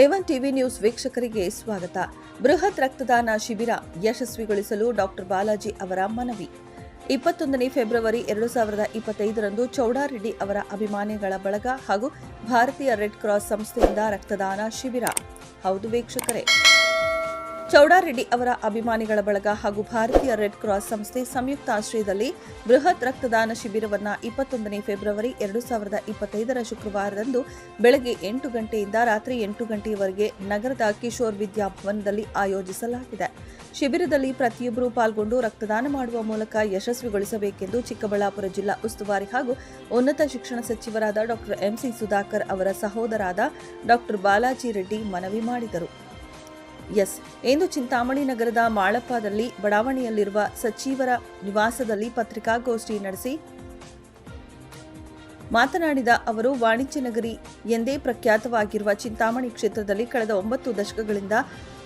A one TV news ವೀಕ್ಷಕರಿಗೆ ಸ್ವಾಗತ. ಬೃಹತ್ ರಕ್ತದಾನ ಶಿಬಿರ ಯಶಸ್ವಿಗೊಳಿಸಲು ಡಾಕ್ಟರ್ ಬಾಲಾಜಿ ಅವರ ಮನವಿ. ಇಪ್ಪತ್ತೊಂದನೇ ಫೆಬ್ರವರಿ ಎರಡು ಸಾವಿರದ ಇಪ್ಪತ್ತೈದರಂದು ಚೌಡಾರೆಡ್ಡಿ ಅವರ ಅಭಿಮಾನಿಗಳ ಬಳಗ ಹಾಗೂ ಭಾರತೀಯ ರೆಡ್ ಕ್ರಾಸ್ ಸಂಸ್ಥೆಯಿಂದ ರಕ್ತದಾನ ಶಿಬಿರ. ಹೌದು ವೀಕ್ಷಕರೇ. ಚೌಡಾರೆಡ್ಡಿ ಅವರ ಅಭಿಮಾನಿಗಳ ಬಳಗ ಹಾಗೂ ಭಾರತೀಯ ರೆಡ್ ಕ್ರಾಸ್ ಸಂಸ್ಥೆ ಸಂಯುಕ್ತ ಆಶ್ರಯದಲ್ಲಿ ಬೃಹತ್ ರಕ್ತದಾನ ಶಿಬಿರವನ್ನು ಇಪ್ಪತ್ತೊಂದನೇ ಫೆಬ್ರವರಿ ಎರಡು ಸಾವಿರದ ಇಪ್ಪತ್ತೈದರ ಶುಕ್ರವಾರದಂದು ಬೆಳಗ್ಗೆ ಎಂಟು ಗಂಟೆಯಿಂದ ರಾತ್ರಿ ಎಂಟು ಗಂಟೆಯವರೆಗೆ ನಗರದ ಕಿಶೋರ್ ವಿದ್ಯಾಭವನದಲ್ಲಿ ಆಯೋಜಿಸಲಾಗಿದೆ. ಶಿಬಿರದಲ್ಲಿ ಪ್ರತಿಯೊಬ್ಬರೂ ಪಾಲ್ಗೊಂಡು ರಕ್ತದಾನ ಮಾಡುವ ಮೂಲಕ ಯಶಸ್ವಿಗೊಳಿಸಬೇಕೆಂದು ಚಿಕ್ಕಬಳ್ಳಾಪುರ ಜಿಲ್ಲಾ ಉಸ್ತುವಾರಿ ಹಾಗೂ ಉನ್ನತ ಶಿಕ್ಷಣ ಸಚಿವರಾದ ಡಾಕ್ಟರ್ ಎಂಸಿ ಸುಧಾಕರ್ ಅವರ ಸಹೋದರಾದ ಡಾಕ್ಟರ್ ಬಾಲಾಜಿ ರೆಡ್ಡಿ ಮನವಿ ಮಾಡಿದರು. ಎಸ್. ಇಂದು ಚಿಂತಾಮಣಿ ನಗರದ ಮಾಳಪ್ಪದಲ್ಲಿ ಬಡಾವಣೆಯಲ್ಲಿರುವ ಸಚಿವರ ನಿವಾಸದಲ್ಲಿ ಪತ್ರಿಕಾಗೋಷ್ಠಿ ನಡೆಸಿ ಮಾತನಾಡಿದ ಅವರು, ವಾಣಿಜ್ಯ ನಗರಿ ಎಂದೇ ಪ್ರಖ್ಯಾತವಾಗಿರುವ ಚಿಂತಾಮಣಿ ಕ್ಷೇತ್ರದಲ್ಲಿ ಕಳೆದ ಒಂಬತ್ತು ದಶಕಗಳಿಂದ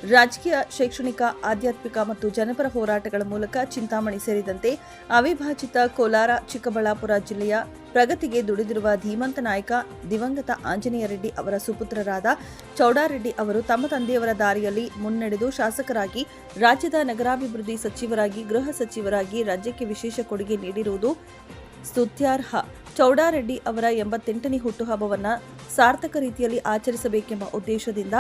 ರಾಜಕೀಯ, ಶೈಕ್ಷಣಿಕ, ಆಧ್ಯಾತ್ಮಿಕ ಮತ್ತು ಜನಪರ ಹೋರಾಟಗಳ ಮೂಲಕ ಚಿಂತಾಮಣಿ ಸೇರಿದಂತೆ ಅವಿಭಾಜಿತ ಕೋಲಾರ, ಚಿಕ್ಕಬಳ್ಳಾಪುರ ಜಿಲ್ಲೆಯ ಪ್ರಗತಿಗೆ ದುಡಿದಿರುವ ಧೀಮಂತ ನಾಯಕ ದಿವಂಗತ ಆಂಜನೇಯ ರೆಡ್ಡಿ ಅವರ ಸುಪುತ್ರರಾದ ಚೌಡಾರೆಡ್ಡಿ ಅವರು ತಮ್ಮ ತಂದೆಯವರ ದಾರಿಯಲ್ಲಿ ಮುನ್ನಡೆದು ಶಾಸಕರಾಗಿ, ರಾಜ್ಯದ ನಗರಾಭಿವೃದ್ಧಿ ಸಚಿವರಾಗಿ, ಗೃಹ ಸಚಿವರಾಗಿ ರಾಜ್ಯಕ್ಕೆ ವಿಶೇಷ ಕೊಡುಗೆ ನೀಡಿರುವುದು ಸ್ತುತ್ಯಾರ್ಹ. ಚೌಡಾರೆಡ್ಡಿ ಅವರ ಎಂಬತ್ತೆಂಟನೇ ಹುಟ್ಟುಹಬ್ಬವನ್ನು ಸಾರ್ಥಕ ರೀತಿಯಲ್ಲಿ ಆಚರಿಸಬೇಕೆಂಬ ಉದ್ದೇಶದಿಂದ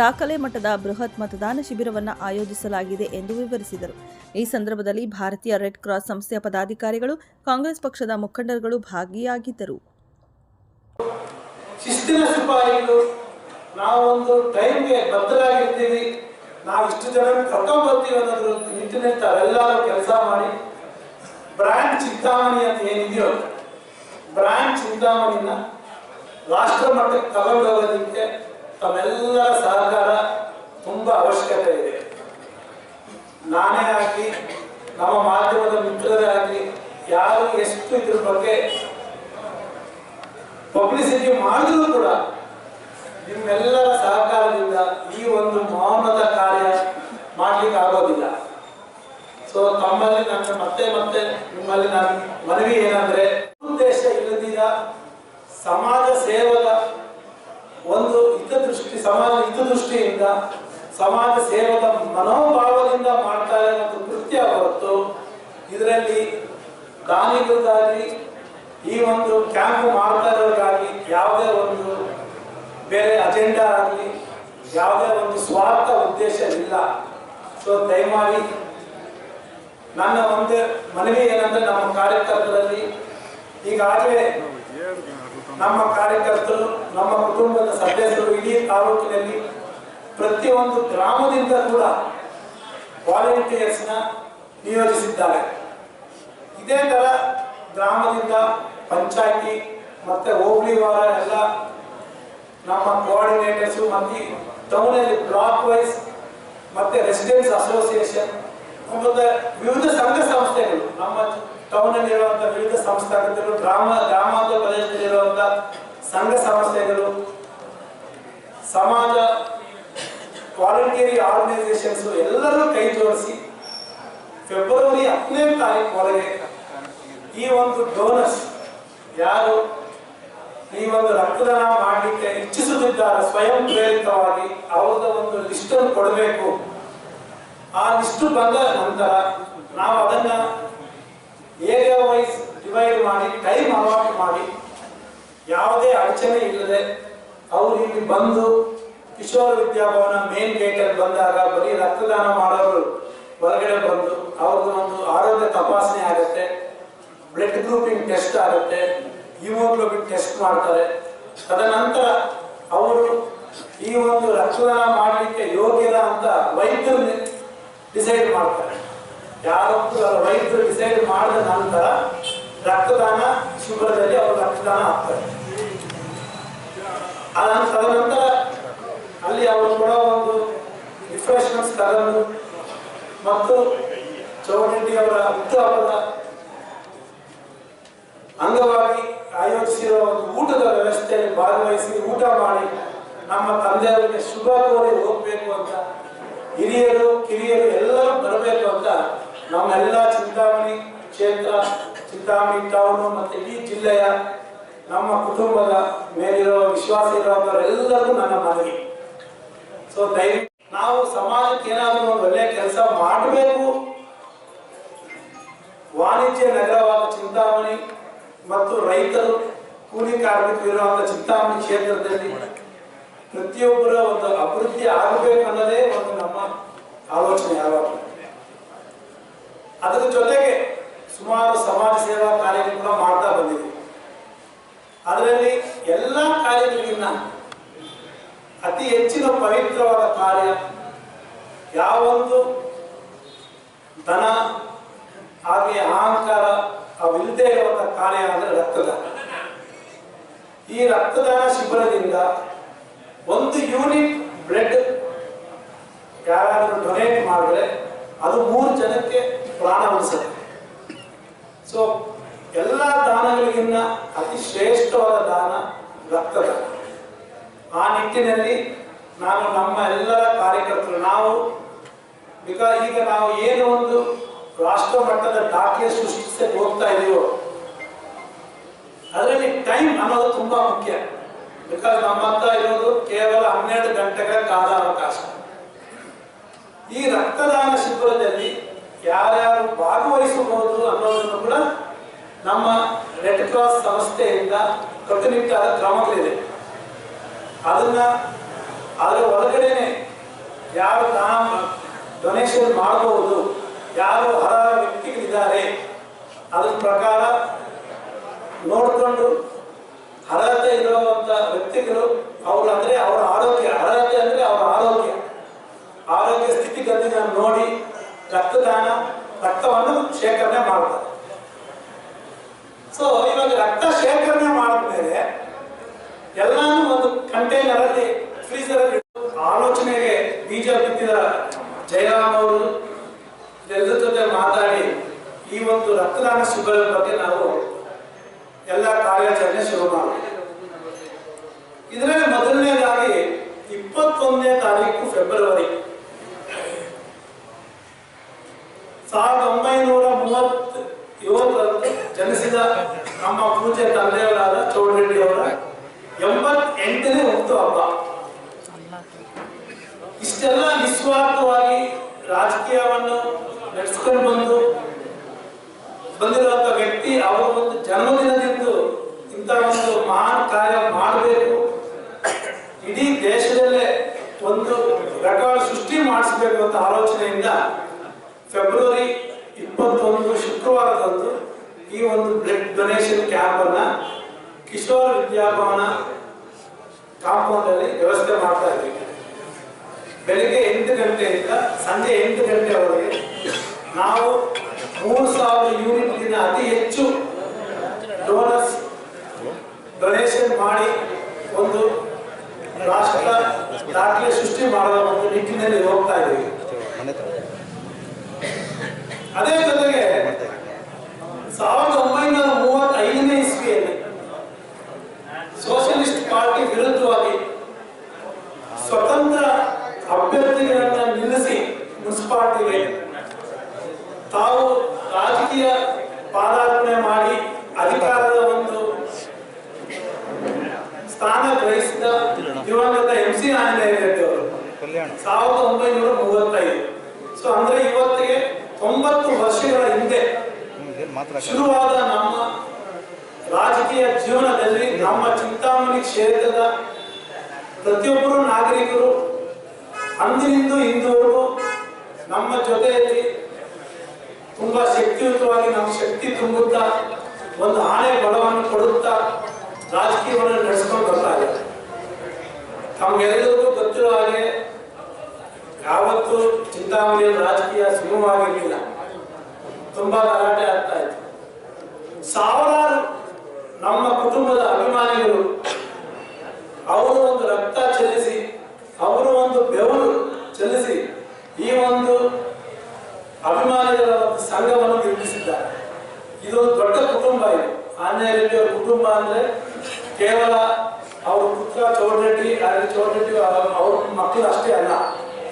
ದಾಖಲೆ ಮಟ್ಟದ ಬೃಹತ್ ಮತದಾನ ಶಿಬಿರವನ್ನು ಆಯೋಜಿಸಲಾಗಿದೆ ಎಂದು ವಿವರಿಸಿದರು. ಈ ಸಂದರ್ಭದಲ್ಲಿ ಭಾರತೀಯ ರೆಡ್ ಕ್ರಾಸ್ ಸಂಸ್ಥೆಯ ಪದಾಧಿಕಾರಿಗಳು, ಕಾಂಗ್ರೆಸ್ ಪಕ್ಷದ ಮುಖಂಡರುಗಳು ಭಾಗಿಯಾಗಿದ್ದರು. ನಾವೊಂದು ಟೈಮ್ಗೆ ಬದ್ಧರಾಗಿರ್ತೀವಿ. ನಾವು ಇಷ್ಟು ಜನ ಕರ್ಕೊಂಡ್ಬರ್ತೀವಿ ಅನ್ನೋದ್ರ ನಿಟ್ಟಿನಲ್ಲಿ ತಾವೆಲ್ಲರೂ ಕೆಲಸ ಮಾಡಿ, ಬ್ರ್ಯಾಂಡ್ ಚಿಂತಾಮಣಿ ಅಂತ ಏನಿದೆಯೋ ಬ್ರ್ಯಾಂಡ್ ಚಿಂತಾಮಣಿನ ರಾಷ್ಟ್ರ ಮಟ್ಟಕ್ಕೆ ತಗೊಂಡೋಗೋದಕ್ಕೆ ತಮ್ಮೆಲ್ಲರ ಸಹಕಾರ ತುಂಬಾ ಅವಶ್ಯಕತೆ ಇದೆ. ನಾನೇ ಆಗಲಿ, ನಮ್ಮ ಮಾಧ್ಯಮದ ಮಿತ್ರರೇ ಆಗಲಿ, ಯಾರು ಎಷ್ಟು ಇದ್ರ ಬಗ್ಗೆ ಪಬ್ಲಿಸಿಟಿ ಮಾಡಿದ್ರು ಕೂಡ ನಿಮ್ಮೆಲ್ಲರ ಸಹಕಾರದಿಂದ ಈ ಒಂದು ಮೌನದ ಕಾರ್ಯ ಮಾಡ್ಲಿಕ್ಕೆ ಆಗೋದಿಲ್ಲ. ಸೊ ತಮ್ಮಲ್ಲಿ ನನ್ನ ಮತ್ತೆ ಮತ್ತೆ ನಿಮ್ಮಲ್ಲಿ ನಾನು ಮನವಿ ಏನಂದ್ರೆ ಉದ್ದೇಶ ಇಲ್ಲದಿರ ಸಮಾಜ ಸೇವಕ ಒಂದು ಹಿತದೃಷ್ಟಿ, ಸಮಾಜ ಹಿತದೃಷ್ಟಿಯಿಂದ ಸಮಾಜ ಸೇವದ ಮನೋಭಾವದಿಂದ ಮಾಡ್ತಾ ಇರುವಂತಹ ಕೃತ್ಯ ಹೊರತು ಇದರಲ್ಲಿ ದಾನಿಗಳಿಗಾಗಿ ಈ ಒಂದು ಕ್ಯಾಂಪ್ ಮಾಡ್ತಾ ಇರೋರಿಗಾಗಿ ಯಾವುದೇ ಒಂದು ಬೇರೆ ಅಜೆಂಡಾ ಆಗಲಿ, ಯಾವುದೇ ಒಂದು ಸ್ವಾರ್ಥ ಉದ್ದೇಶ ಇಲ್ಲ. ಸೊ ದಯಮಾಡಿ ನನ್ನ ಒಂದು ಮನವಿ ಏನಂದ್ರೆ ನಮ್ಮ ಕಾರ್ಯಕರ್ತರಲ್ಲಿ ಈಗಾಗಲೇ ನಮ್ಮ ಕಾರ್ಯಕರ್ತರು, ನಮ್ಮ ಕುಟುಂಬದ ಸದಸ್ಯರು ಇಡೀ ತಾಲೂಕಿನಲ್ಲಿ ಪ್ರತಿಯೊಂದು ಗ್ರಾಮದಿಂದ ಕೂಡ ವಾಲಂಟಿಯರ್ಸ್ನ ನಿಯೋಜಿಸಿದ್ದಾರೆ. ಇದೇ ತರ ಗ್ರಾಮದಿಂದ ಪಂಚಾಯತಿ ಮತ್ತೆ ಹೋಬಳಿ ವಾರ ಎಲ್ಲ ನಮ್ಮ ಕೋಆರ್ಡಿನೇಟರ್ಸ್ ಮಂದಿ ಟೌನಲ್ಲಿ ಬ್ಲಾಕ್ ವೈಸ್ ಮತ್ತೆ ರೆಸಿಡೆನ್ಸ್ ಅಸೋಸಿಯೇಷನ್ ವಿವಿಧ ಸಂಘ ಸಂಸ್ಥೆಗಳು, ನಮ್ಮ ಟೌನಲ್ಲಿ ಇರುವಂತಹ ವಿವಿಧ ಸಂಸ್ಥೆಗಳು ಗ್ರಾಮ, ಗ್ರಾಮಾಂತರ ಪ್ರದೇಶದಲ್ಲಿರುವಂತಹ ಸಂಘ ಸಂಸ್ಥೆಗಳು, ಸಮಾಜ ವಾಲಂಟಿಯರಿ ಆರ್ಗನೈಸೇಷನ್ಸ್ ಎಲ್ಲರೂ ಕೈ ಜೋಡಿಸಿ ಫೆಬ್ರವರಿ ಹತ್ತನೇ ತಾರೀಕು ಒಳಗೆ ಈ ಒಂದು ಡೋನರ್ಸ್ ಯಾರು? ಈ ಒಂದು ರಕ್ತದಾನ ಮಾಡಲಿಕ್ಕೆ ಇಚ್ಛಿಸುತ್ತಿದ್ದಾರೆ ಸ್ವಯಂ ಪ್ರೇರಿತವಾಗಿ ಅವ್ರದ ಒಂದು ಲಿಸ್ಟ್ ಕೊಡಬೇಕು. ಆ ಲಿಸ್ಟ್ ಬಂದ ನಂತರ ನಾವು ಅದನ್ನ ಏರಿಯಾ ವೈಸ್ ಡಿವೈಡ್ ಮಾಡಿ ಟೈಮ್ ಅಲಾಟ್ ಮಾಡಿ, ಯಾವುದೇ ಅಡಚಣೆ ಇಲ್ಲದೆ ಅವರು ಇಲ್ಲಿ ಬಂದು ಕಿಶೋರ ವಿದ್ಯಾಭವನ ಮೇನ್ ಗೇಟಲ್ಲಿ ಬಂದಾಗ ಬರೀ ರಕ್ತದಾನ ಮಾಡೋರು ಹೊರಗಡೆ ಬಂದು ಅವ್ರದ್ದು ಒಂದು ಆರೋಗ್ಯ ತಪಾಸಣೆ ಆಗುತ್ತೆ ಬ್ಲಡ್ ಗ್ರೂಪಿಂಗ್ ಟೆಸ್ಟ್ ಆಗುತ್ತೆ ಹಿಮೋಗ್ಲೋಬಿನ್ ಟೆಸ್ಟ್ ಮಾಡ್ತಾರೆ. ತದನಂತರ ಅವರು ಈ ಒಂದು ರಕ್ತದಾನ ಮಾಡಲಿಕ್ಕೆ ಯೋಗ್ಯದ ಅಂತ ವೈದ್ಯರು ಡಿಸೈಡ್ ಮಾಡ್ತಾರೆ. ಯಾರೊಬ್ಬರು ವೈದ್ಯರು ಡಿಸೈಡ್ ಮಾಡಿದ ನಂತರ ರಕ್ತದಾನ ಶಿಬಿರದಲ್ಲಿ ಅವರು ರಕ್ತದಾನ ಆಗ್ತಾರೆ ಅದ ನಂತರ ಅಲ್ಲಿ ಅವರು ಕೊಡೋ ಒಂದು ರಿಫ್ರೆಶ್ಮೆಂಟ್ಸ್ ತಗೊಂಡು ಮತ್ತು ಚೌಡರೆಡ್ಡಿ ಅವರ ಹುಟ್ಟುಹಬ್ಬದ ಅಂಗವಾಗಿ ಆಯೋಜಿಸಿರೋ ಒಂದು ಊಟದ ವ್ಯವಸ್ಥೆಯಲ್ಲಿ ಭಾಗವಹಿಸಿ ಊಟ ಮಾಡಿ ನಮ್ಮ ತಂದೆಯವರಿಗೆ ಶುಭ ಕೋರಿ ಹೋಗ್ಬೇಕು ಅಂತ ಹಿರಿಯರು, ಕಿರಿಯರು ಎಲ್ಲರೂ ಬರಬೇಕು ಅಂತ ನಮ್ಮೆಲ್ಲ ಚಿಂತಾಮಣಿ ಕ್ಷೇತ್ರ, ಚಿಂತಾಮಣಿ ಟೌನು ಮತ್ತೆ ಇಡೀ ಜಿಲ್ಲೆಯ ನಮ್ಮ ಕುಟುಂಬದ ಮೇಲಿರೋ ವಿಶ್ವಾಸ ಇರೋರೆಲ್ಲರಿಗೂ ನನ್ನ ಮನವಿ. ಸೊ ದಯವಿಟ್ಟು ನಾವು ಸಮಾಜಕ್ಕೆ ಏನಾದರೂ ಒಂದು ಒಳ್ಳೆ ಕೆಲಸ ಮಾಡಬೇಕು. ವಾಣಿಜ್ಯ ನಗರವಾದ ಚಿಂತಾಮಣಿ ಮತ್ತು ರೈತರು, ಕೂಲಿ ಕಾರ್ಮಿಕರು ಇರುವಂತ ಚಿಂತಾಮಣಿ ಕ್ಷೇತ್ರದಲ್ಲಿ ಪ್ರತಿಯೊಬ್ಬರ ಒಂದು ಅಭಿವೃದ್ಧಿ ಆಗಬೇಕು ಅನ್ನೋದೇ ಒಂದು ನಮ್ಮ ಆಲೋಚನೆ ಯಾವಾಗಲೂ. ಅದರ ಜೊತೆಗೆ ಸುಮಾರು ಸಮಾಜ ಸೇವಾ ಕಾರ್ಯಗಳು ಕೂಡ ಮಾಡ್ತಾ ಬಂದಿದೆ. ಅದರಲ್ಲಿ ಎಲ್ಲ ಕಾರ್ಯಗಳಿಗಿನ್ನ ಅತಿ ಹೆಚ್ಚಿನ ಪವಿತ್ರವಾದ ಕಾರ್ಯ ಯಾವೊಂದು ದನ ಹಾಗೆ ಅಹಂಕಾರ ಅವಿಲ್ಲದೆ ಇರುವಂತಹ ಕಾರ್ಯ ಅಂದ್ರೆ ರಕ್ತದಾನ. ಈ ರಕ್ತದಾನ ಶಿಬಿರದಿಂದ ಒಂದು ಯೂನಿಟ್ ಬ್ಲಡ್ ಯಾರಾದರೂ ಡೊನೇಟ್ ಮಾಡಿದ್ರೆ ಅದು ಮೂರು ಜನಕ್ಕೆ ಪ್ರಾಣ ಉಳಿಸುತ್ತೆ. ಸೊ ಎಲ್ಲ ದಾನಗಳಿಗಿನ್ನ ಅತಿ ಶ್ರೇಷ್ಠವಾದ ದಾನ ರಕ್ತದಾನ. ಆ ನಿಟ್ಟಿನಲ್ಲಿ ನಾನು ನಮ್ಮ ಎಲ್ಲರ ಕಾರ್ಯಕರ್ತರು, ನಾವು ಬಿಕಾಸ್ ಈಗ ನಾವು ಏನು ಒಂದು ರಾಷ್ಟ್ರ ಮಟ್ಟದ ದಾಖಲೆ ಸೃಷ್ಟಿಸಕ್ಕೆ ಹೋಗ್ತಾ ಇದೀವೋ, ಅದರಲ್ಲಿ ಟೈಮ್ ಅನ್ನೋದು ತುಂಬಾ ಮುಖ್ಯ. ಬಿಕಾಸ್ ನಮ್ಮ ಹತ್ರ ಇರೋದು ಕೇವಲ ಹನ್ನೆರಡು ಗಂಟೆಗಳ ಕಾಲಾವಕಾಶ. ಈ ರಕ್ತದಾನ ಶಿಬಿರದಲ್ಲಿ ಯಾರ್ಯಾರು ಭಾಗವಹಿಸಬಹುದು ಅನ್ನೋದನ್ನು ಕೂಡ ನಮ್ಮ ರೆಡ್ ಕ್ರಾಸ್ ಸಂಸ್ಥೆಯಿಂದ ಕಟ್ಟುನಿಟ್ಟಾದ ಕ್ರಮಗಳಿದೆ. ಅದನ್ನ ಅದರ ಒಳಗಡೆನೆ ಯಾರು ನಾವು ಡೊನೇಷನ್ ಮಾಡಬಹುದು, ಯಾರು ಹರ ವ್ಯಕ್ತಿಗಳಿದ್ದಾರೆ, ಅದ್ರ ಪ್ರಕಾರ ನೋಡಿಕೊಂಡು ಅರ್ಹತೆ ಇರುವಂತ ವ್ಯಕ್ತಿಗಳು ಅವ್ರು ಅಂದ್ರೆ ಅವರ ಆರೋಗ್ಯ ಅರ್ಹತೆ ಅಂದ್ರೆ ಅವರ ಆರೋಗ್ಯ ಆರೋಗ್ಯ ಸ್ಥಿತಿಗತಿನ ನೋಡಿ ರಕ್ತದಾನ ರಕ್ತವನ್ನು ಶೇಖರಣೆ ಮಾಡ್ತಾರೆ ಸೊ ಇವಾಗ ರಕ್ತ ಶೇಖರಣೆ ಮಾಡಿದ್ಮೇಲೆ ಎಲ್ಲಾನು ಒಂದು ಕಂಟೈನರ್ ಅಲ್ಲಿ ಫ್ರೀಸರ್ ಅಲ್ಲಿ ಇಟ್ಟು ಆಲೋಚನೆಗೆ ಬೀಜ ಬಿತ್ತಿದ ಜಯರಾಮ್ ಅವರು ಎಲ್ಲರ ಜೊತೆ ಮಾತಾಡಿ ಈ ಒಂದು ರಕ್ತದಾನ ಶಿಬಿರದ ಬಗ್ಗೆ ನಾವು ಎಲ್ಲ ಕಾರ್ಯಾಚರಣೆ ಶುರು ಮಾಡಿದ್ವಿ ಇದರಲ್ಲಿ ಮೊದಲನೇದಾಗಿ ಇಪ್ಪತ್ತೊಂದನೇ ತಾರೀಕು ಫೆಬ್ರವರಿ. ಸಾವಿರದ ಒಂಬೈನೂರ ಮೂವತ್ ಜನಿಸಿದ ನಮ್ಮ ಪೂಜೆ ತಂದೆಯವರಾದ ಚೌಡರೆಡ್ಡಿ ಅವರ ಎಂಬತ್ತೆಂಟನೇ ಹುಟ್ಟು ಹಬ್ಬ. ಇಷ್ಟೆಲ್ಲ ನಿಸ್ವಾರ್ಥವಾಗಿ ರಾಜಕೀಯವನ್ನು ನಡೆಸ್ಕೊಂಡು ಬಂದು ಬಂದಿರುವಂತ ವ್ಯಕ್ತಿ ಅವರ ಒಂದು ಜನ್ಮದಿನದಿಂದ ಇಂಥ ಒಂದು ಮಹಾನ್ ಕಾರ್ಯ ಮಾಡಬೇಕು ಇಡೀ ದೇಶದಲ್ಲೇ ಒಂದು ರೆಕಾರ್ಡ್ ಸೃಷ್ಟಿ ಅಂತ ಆಲೋಚನೆಯಿಂದ ಫೆಬ್ರವರಿ ಇಪ್ಪತ್ತೊಂದು ಶುಕ್ರವಾರದಂದು ಈ ಒಂದು blood donation camp Kishore Vidyabhavana compound ಅಲ್ಲಿ ವ್ಯವಸ್ಥೆ ಮಾಡ್ತಾ ಇದ್ದೀವಿ ಬೆಳಿಗ್ಗೆ ಎಂಟು ಗಂಟೆಯಿಂದ ಸಂಜೆ ಎಂಟು ಗಂಟೆವರೆಗೆ ನಾವು ಮೂರು ಸಾವಿರ ಯೂನಿಟ್ಗಿಂತ ಅತಿ ಹೆಚ್ಚು ಡೋನರ್ಸ್ ಡೊನೇಷನ್ ಮಾಡಿ ಒಂದು ರಾಷ್ಟ್ರ ದಾಖಲೆ ಸೃಷ್ಟಿ ಮಾಡುವ ಒಂದು ನಿಟ್ಟಿನಲ್ಲಿ ಹೋಗ್ತಾ ಇದ್ದೀವಿ ಅದೇ ಜೊತೆಗೆ ಸಾವಿರದ ಒಂಬೈನೂರ ಮೂವತ್ತೈದನೇ ಇಸ್ವಿಯಲ್ಲಿ ಸೋಷಿಯಲಿಸ್ಟ್ ಪಾರ್ಟಿ ವಿರುದ್ಧವಾಗಿ ಸ್ವತಂತ್ರ ಅಭ್ಯರ್ಥಿಗಳನ್ನ ನಿಲ್ಲಿಸಿ ಮುನ್ಸಿಪಾಲಿಟಿಗೆ ತಾವು ರಾಜಕೀಯ ಪಾದಾರ್ಪಣೆ ಮಾಡಿ ಅಧಿಕಾರದ ಒಂದು ಸ್ಥಾನ ಗ್ರಹಿಸಿದ ದಿವಂಗತ ಎಂ ಸಿ ಆಂಜನೇಯ ಅವರು ಸಾವಿರದ ಒಂಬೈನೂರ ಮೂವತ್ತೈದು. ಸೊ ಅಂದ್ರೆ ಇವತ್ತಿಗೆ ತೊಂಬತ್ತು ವರ್ಷಗಳ ಹಿಂದೆ ಶುರುವಾದ ನಮ್ಮ ರಾಜಕೀಯ ಜೀವನದಲ್ಲಿ ನಮ್ಮ ಚಿಂತಾಮಣಿ ಕ್ಷೇತ್ರದ ಪ್ರತಿಯೊಬ್ಬರು ನಾಗರಿಕರು, ಅಂದಿನಿಂದ ಇಂದುವರೆಗೂ ನಮ್ಮ ಜೊತೆಯಲ್ಲಿ ತುಂಬಾ ಶಕ್ತಿಯುತವಾಗಿ ನಮ್ಮ ಶಕ್ತಿ ತುಂಬುತ್ತಾ, ಒಂದು ಆಣೆ ಬಲವನ್ನು ಕೊಡುತ್ತಾ ರಾಜಕೀಯವನ್ನು ನಡೆಸ್ಕೊಂಡು ಬರ್ತಾ ಇದೆ. ತಮಗೆಲ್ಲರಿಗೂ ಗೊತ್ತಿರೋ ಹಾಗೆ ಯಾವತ್ತೂ ಚಿಂತಾಮಣಿಯ ರಾಜಕೀಯ ಸುಗಮವಾಗಿರಲಿಲ್ಲ ತುಂಬಾ ಗಲಾಟೆ ಆಗ್ತಾ ಇತ್ತು. ಸಾವಿರಾರು ನಮ್ಮ ಕುಟುಂಬದ ಅಭಿಮಾನಿಗಳು ಅವರು ಒಂದು ರಕ್ತ ಚೆಲ್ಲಿಸಿ ಅವರು ಒಂದು ಬೆವರು ಚೆಲ್ಲಿಸಿ ಈ ಒಂದು ಅಭಿಮಾನಿಗಳ ಒಂದು ಸಂಘವನ್ನು ನಿರ್ಮಿಸಿದ್ದಾರೆ. ಇದು ದೊಡ್ಡ ಕುಟುಂಬ ಇದು. ಆಂಜನೇಯ ರೆಡ್ಡಿ ಅವರ ಕುಟುಂಬ ಅಂದ್ರೆ ಕೇವಲ ಅವ್ರ ಪುತ್ರ ಚೌಡರೆಡ್ಡಿ ಅಲ್ಲಿ ಚೌಡರೆಡ್ಡಿ ಅವ್ರ ಮಕ್ಕಳು ಅಷ್ಟೇ ಅಲ್ಲ.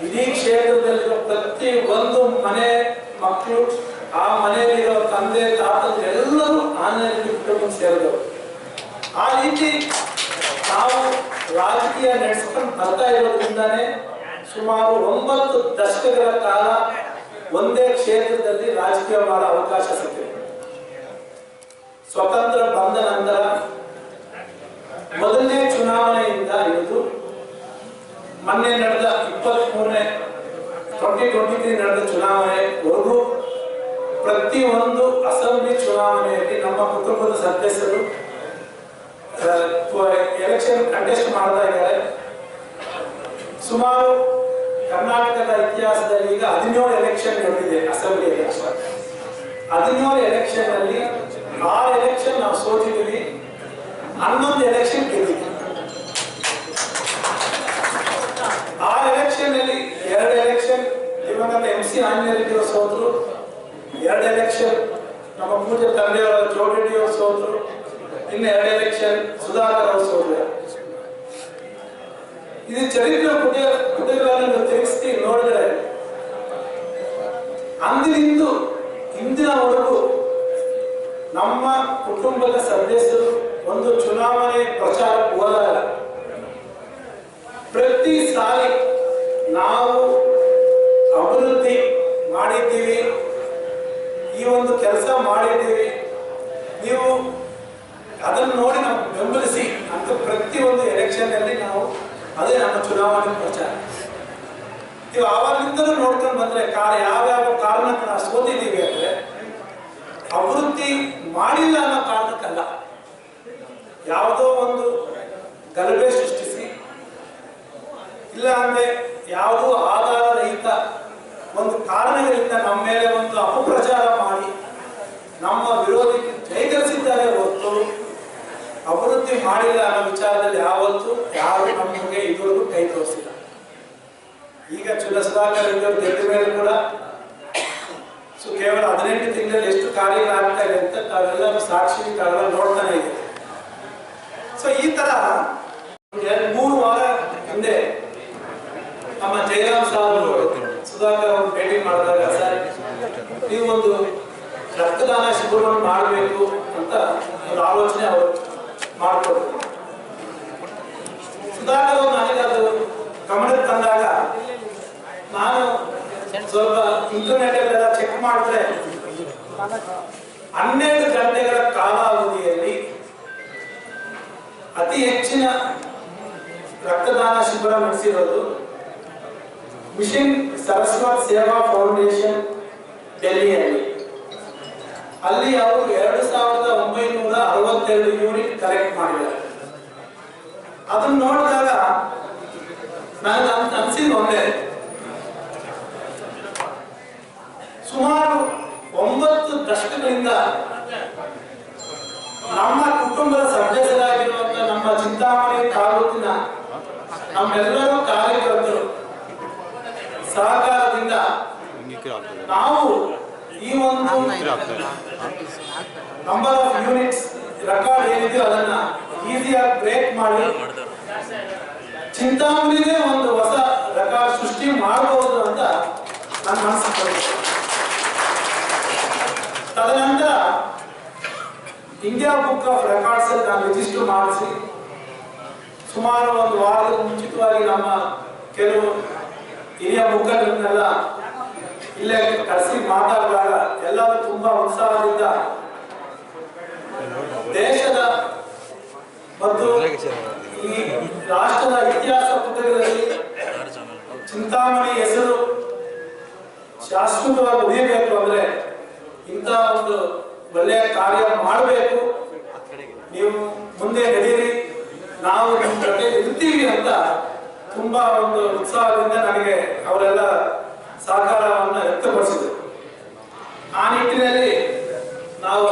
ಇಡೀ ಕ್ಷೇತ್ರದಲ್ಲಿರೋ ಪ್ರತಿ ಒಂದು ಮನೆ ಮಕ್ಕಳು, ಆ ಮನೆಯಲ್ಲಿರೋ ತಂದೆ ತಾತ ಎಲ್ಲರೂ ಆಂಜನೇಯ ರೆಡ್ಡಿ ಕುಟುಂಬಕ್ಕೆ ಸೇರಿದವರು. ಆ ರೀತಿ ನಾವು ರಾಜಕೀಯ ನಡೆಸ್ಕೊಂಡು ಬರ್ತಾ ಇರೋದ್ರಿಂದಾನೇ ಸುಮಾರು ಒಂಬತ್ತು ದಶಕಗಳ ಕಾಲ ಒಂದೇ ಕ್ಷೇತ್ರದಲ್ಲಿ ರಾಜಕೀಯ ಮಾಡೋ ಅವಕಾಶ ಸಿಕ್ಕಿದೆ. ಸ್ವತಂತ್ರ ಬಂದ ನಂತರ ಮೊದಲನೇ ಚುನಾವಣೆಯಿಂದ ಹಿಡಿದು ಮೊನ್ನೆ ನಡೆದ ಇಪ್ಪತ್ತ್ ಮೂರನೇ ಟ್ವೆಂಟಿ ಟ್ವೆಂಟಿ ತ್ರೀ ನಡೆದ ಚುನಾವಣೆವರೆಗೂ ಪ್ರತಿಯೊಂದು ಅಸೆಂಬ್ಲಿ ಚುನಾವಣೆಯಲ್ಲಿ ನಮ್ಮ ಕುಟುಂಬದ ಸದಸ್ಯರು ಎಲೆಕ್ಷನ್ ಕಂಟೆಸ್ಟ್ ಮಾಡ್ತಾ ಇದ್ದಾರೆ. ಸುಮಾರು ಕರ್ನಾಟಕದ ಇತಿಹಾಸದಲ್ಲಿ ಈಗ ಹದಿನೇಳು ಎಲೆಕ್ಷನ್ ನಡೆದಿದೆ ಅಸೆಂಬ್ಲಿ ಎಲೆಕ್ಷನ್ ಹದಿನೇಳು ಎಲೆಕ್ಷನ್ ಅಲ್ಲಿ ಆರು ಎಲೆಕ್ಷನ್ ನಾವು ಸೋತಿದ್ದೀವಿ. ಹನ್ನೊಂದು ಎಲೆಕ್ಷನ್ ಗೆದ್ದಿದ್ದೀವಿ. ಆ ಎಲೆಕ್ಷನ್ ಅಲ್ಲಿ ಎರಡು ಎಲೆಕ್ಷನ್ ದಿವಂಗತ ಎಂ ಸಿ ಆಂಜನೇಯ ಅವರು ಸೋತರು. ಎರಡು ಎಲೆಕ್ಷನ್ ನಮ್ಮ ಪೂಜೆ ತಂದೆಯವರ ಅವರು ಸೋತರು. ಇನ್ನು ಎರಡು ಎಲೆಕ್ಷನ್ ಸುಧಾಕರ್ ಅವರು ಇದು ಚರಿತ್ರೆ ಪುಟ ಪುಟಗಳನ್ನು ತಿರುಗಿಸಿ ನೋಡಿದ್ರೆ, ಅಂದಿನಿಂದ ಇಂದಿನವರೆಗೂ ನಮ್ಮ ಕುಟುಂಬದ ಸದಸ್ಯರು ಒಂದು ಚುನಾವಣೆ ಪ್ರಚಾರ ಹೋದಾಗ ಪ್ರತಿ ಸಾರಿ ನಾವು ಅಭಿವೃದ್ಧಿ ಮಾಡಿದ್ದೀವಿ, ಈ ಒಂದು ಕೆಲಸ ಮಾಡಿದ್ದೀವಿ. ನೀವು ಅದನ್ನು ನೋಡಿ ನಾವು ಬೆಂಬಲಿಸಿ ಅಂತ ಪ್ರತಿಯೊಂದು ಎಲೆಕ್ಷನ್ ಅಲ್ಲಿ ನಾವು ಅದೇ ನಮ್ಮ ಚುನಾವಣೆ ಪ್ರಚಾರ. ನೀವು ಆವಾಗಿಂದಲೂ ನೋಡ್ಕೊಂಡು ಬಂದ್ರೆ ಕಾರಣ ಯಾವ್ಯಾವ ಕಾರಣಕ್ಕೆ ನಾವು ಸೋತಿದ್ದೀವಿ ಅಂದ್ರೆ ಅಭಿವೃದ್ಧಿ ಮಾಡಿಲ್ಲ ಅನ್ನೋ ಕಾರಣಕ್ಕಲ್ಲ. ಯಾವುದೋ ಒಂದು ಗಲಭೆ ಸೃಷ್ಟಿಸಿ, ಇಲ್ಲ ಅಂದ್ರೆ ಯಾವುದೋ ಆಧಾರ ರಹಿತ ಒಂದು ಕಾರಣಗಳಿಂದ ನಮ್ಮ ಮೇಲೆ ಒಂದು ಅಪಪ್ರಚಾರ ಮಾಡಿ ನಮ್ಮ ವಿರೋಧಿ ಜಯಗಳಿಸಿದ್ದಾರೆ ಅಭಿವೃದ್ಧಿ ಮಾಡಿಲ್ಲ ಅನ್ನೋ ವಿಚಾರದಲ್ಲಿ ಯಾವತ್ತು ಯಾರು ನಮಗೆ ಇದುವರೆಗೂ ಕೈ ತೋರಿಸಿಲ್ಲ. ಈಗ ಚುಲ ಸುಧಾಕರ್ ಇದ್ದವರು ಗೆದ್ದ ಮೇಲೆ ಕೂಡ ಸೊ ಕೇವಲ ಹದಿನೆಂಟು ತಿಂಗಳಲ್ಲಿ ಎಷ್ಟು ಕಾರ್ಯಗಳಾಗ್ತಾ ಇದೆ ಅಂತ ತಾವೆಲ್ಲರೂ ಸಾಕ್ಷಿ ತಾವೆಲ್ಲ ನೋಡ್ತಾನೆ ಇದೆ ಸೊ ಈ ತರ ಮೂರು ವಾರ ಹಿಂದೆ ನಮ್ಮ ಜಯರಾಮ್ ಸಾಹೇಬರು ಸುಧಾಕರ್ ಅವರು ಭೇಟಿ ಮಾಡಿದಾಗ ಸರ್ ನೀವು ಒಂದು ರಕ್ತದಾನ ಶಿಬಿರವನ್ನು ಮಾಡಬೇಕು ಅಂತ ಒಂದು ಆಲೋಚನೆ ಅವರು ಮಾಡಿಕೊಟ್ರು ಸುಧಾಕರ್ ಅವರು ನನಗೆ ಅದು ಗಮನಕ್ಕೆ ತಂದಾಗ ನಾನು ಸ್ವಲ್ಪ ಇಂಟರ್ನೆಟ್ ಎಲ್ಲ ಚೆಕ್ ಮಾಡಿದ್ರೆ ಹನ್ನೆರಡು ಗಂಟೆಗಳ ಕಾಲಾವಧಿಯಲ್ಲಿ ಅತಿ ಹೆಚ್ಚಿನ ರಕ್ತದಾನ ಶಿಬಿರ ನಡೆಸಿರೋದು ಮಿಷನ್ ಸರಸ್ವತ್ ಸೇವಾ ಫೌಂಡೇಶನ್ ಡೆಲ್ಲಿಯಲ್ಲಿ. ಅಲ್ಲಿ ಅವರು ಎರಡು ಸಾವಿರದ ಒಂಬೈನೂರ ಅರವತ್ತೆರಡು ಯೂನಿಟ್ ಕಲೆಕ್ಟ್ ಮಾಡಿದ್ದಾರೆ. ಅದನ್ನ ನೋಡಿದಾಗ ನನಗೆ ಅಂತ ಅನ್ಸಿದ್ದು ಒಂದೇ. ಸುಮಾರು ಒಂಬತ್ತು ದಶಕಗಳಿಂದ ನಮ್ಮ ಕುಟುಂಬದ ಸದಸ್ಯರಾಗಿರುವಂತ ನಮ್ಮ ಚಿಂತಾಮಣಿ ತಾಲೂಕಿನ ನಮ್ಮೆಲ್ಲರೂ ಕಾರ್ಯಕರ್ತರು ಸಹಕಾರದಿಂದ ನಾವು ಈ ಒಂದು ನಂಬರ್ ಆಫ್ ಯೂನಿಟ್ಸ್ ರೆಕಾರ್ಡ್ ಏನಿದೆಯೋ ಅದನ್ನ ಈಸಿಯಾಗಿ ಬ್ರೇಕ್ ಮಾಡಿ. ಚಿಂತಾಮಣಿನೇ ಒಂದು ಹೊಸ ರೆಕಾರ್ಡ್ ಸೃಷ್ಟಿ ಮಾಡಬಹುದು ಅಂತ ನನ್ನ ಮನಸ್ಸು ತದನಂತರ ಇಂಡಿಯಾ ಬುಕ್ ಆಫ್ ರೆಕಾರ್ಡ್ಸ್ ಅಲ್ಲಿ ನಾನು ರಿಜಿಸ್ಟರ್ ಮಾಡಿಸಿ. ಸುಮಾರು ಒಂದು ವಾರದ ಮುಂಚಿತವಾಗಿ ನಮ್ಮ ಕೆಲವು ಹಿರಿಯ ಮುಖಂಡರನ್ನೆಲ್ಲ ಇಲ್ಲೇ ಕರೆಸಿ ಮಾತಾಡುವಾಗ ಎಲ್ಲರೂ ತುಂಬಾ ಉತ್ಸಾಹದಿಂದ ದೇಶದ ಮತ್ತು ಈ ರಾಷ್ಟ್ರದ ಇತಿಹಾಸ ಪುಸ್ತಕದಲ್ಲಿ ಚಿಂತಾಮಣಿ ಹೆಸರು ಶಾಶ್ವತವಾಗಿ ಉಳಿಯಬೇಕು ಅಂದ್ರೆ ಇಂಥ ಒಂದು ಒಳ್ಳೆಯ ಕಾರ್ಯ ಮಾಡಬೇಕು. ನೀವು ಮುಂದೆ ನಡೀರಿ. ನಾವು ನಿಮ್ಮ ಜೊತೆ ಇರ್ತೀವಿ ಅಂತ ತುಂಬಾ ಒಂದು ಉತ್ಸಾಹದಿಂದ ನನಗೆ ಅವರೆಲ್ಲ ಸಹಕಾರವನ್ನು ವ್ಯಕ್ತಪಡಿಸಿದೆ. ಆ ನಿಟ್ಟಿನಲ್ಲಿ ನಾವು